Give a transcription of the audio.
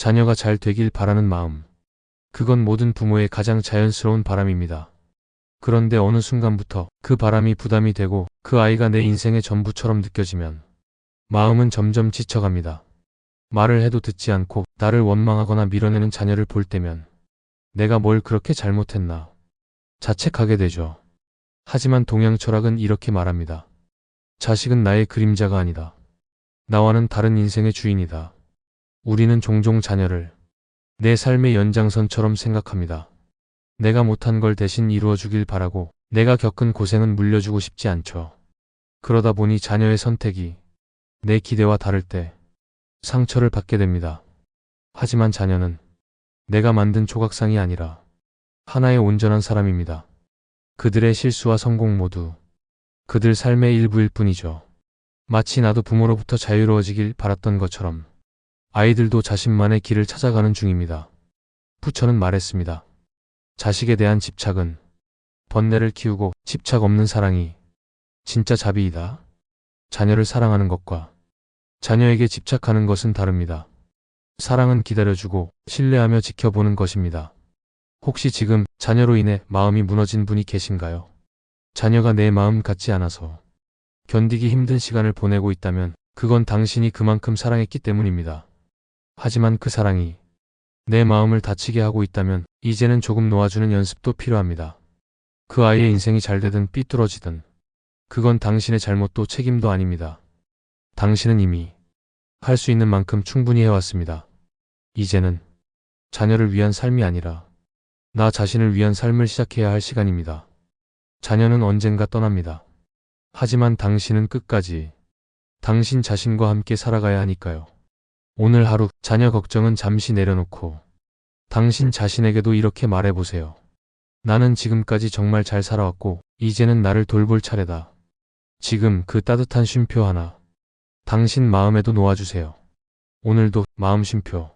자녀가 잘 되길 바라는 마음. 그건 모든 부모의 가장 자연스러운 바람입니다. 그런데 어느 순간부터 그 바람이 부담이 되고 그 아이가 내 인생의 전부처럼 느껴지면 마음은 점점 지쳐갑니다. 말을 해도 듣지 않고 나를 원망하거나 밀어내는 자녀를 볼 때면 내가 뭘 그렇게 잘못했나 자책하게 되죠. 하지만 동양 철학은 이렇게 말합니다. 자식은 나의 그림자가 아니다. 나와는 다른 인생의 주인이다. 우리는 종종 자녀를 내 삶의 연장선처럼 생각합니다. 내가 못한 걸 대신 이루어 주길 바라고 내가 겪은 고생은 물려주고 싶지 않죠. 그러다 보니 자녀의 선택이 내 기대와 다를 때 상처를 받게 됩니다. 하지만 자녀는 내가 만든 조각상이 아니라 하나의 온전한 사람입니다. 그들의 실수와 성공 모두 그들 삶의 일부일 뿐이죠. 마치 나도 부모로부터 자유로워지길 바랐던 것처럼 아이들도 자신만의 길을 찾아가는 중입니다. 부처는 말했습니다. 자식에 대한 집착은 번뇌를 키우고 집착 없는 사랑이 진짜 자비이다. 자녀를 사랑하는 것과 자녀에게 집착하는 것은 다릅니다. 사랑은 기다려주고 신뢰하며 지켜보는 것입니다. 혹시 지금 자녀로 인해 마음이 무너진 분이 계신가요? 자녀가 내 마음 같지 않아서 견디기 힘든 시간을 보내고 있다면 그건 당신이 그만큼 사랑했기 때문입니다. 하지만 그 사랑이 내 마음을 다치게 하고 있다면 이제는 조금 놓아주는 연습도 필요합니다. 그 아이의 인생이 잘 되든 삐뚤어지든 그건 당신의 잘못도 책임도 아닙니다. 당신은 이미 할 수 있는 만큼 충분히 해왔습니다. 이제는 자녀를 위한 삶이 아니라 나 자신을 위한 삶을 시작해야 할 시간입니다. 자녀는 언젠가 떠납니다. 하지만 당신은 끝까지 당신 자신과 함께 살아가야 하니까요. 오늘 하루 자녀 걱정은 잠시 내려놓고 당신 자신에게도 이렇게 말해보세요. 나는 지금까지 정말 잘 살아왔고 이제는 나를 돌볼 차례다. 지금 그 따뜻한 쉼표 하나 당신 마음에도 놓아주세요. 오늘도 마음 쉼표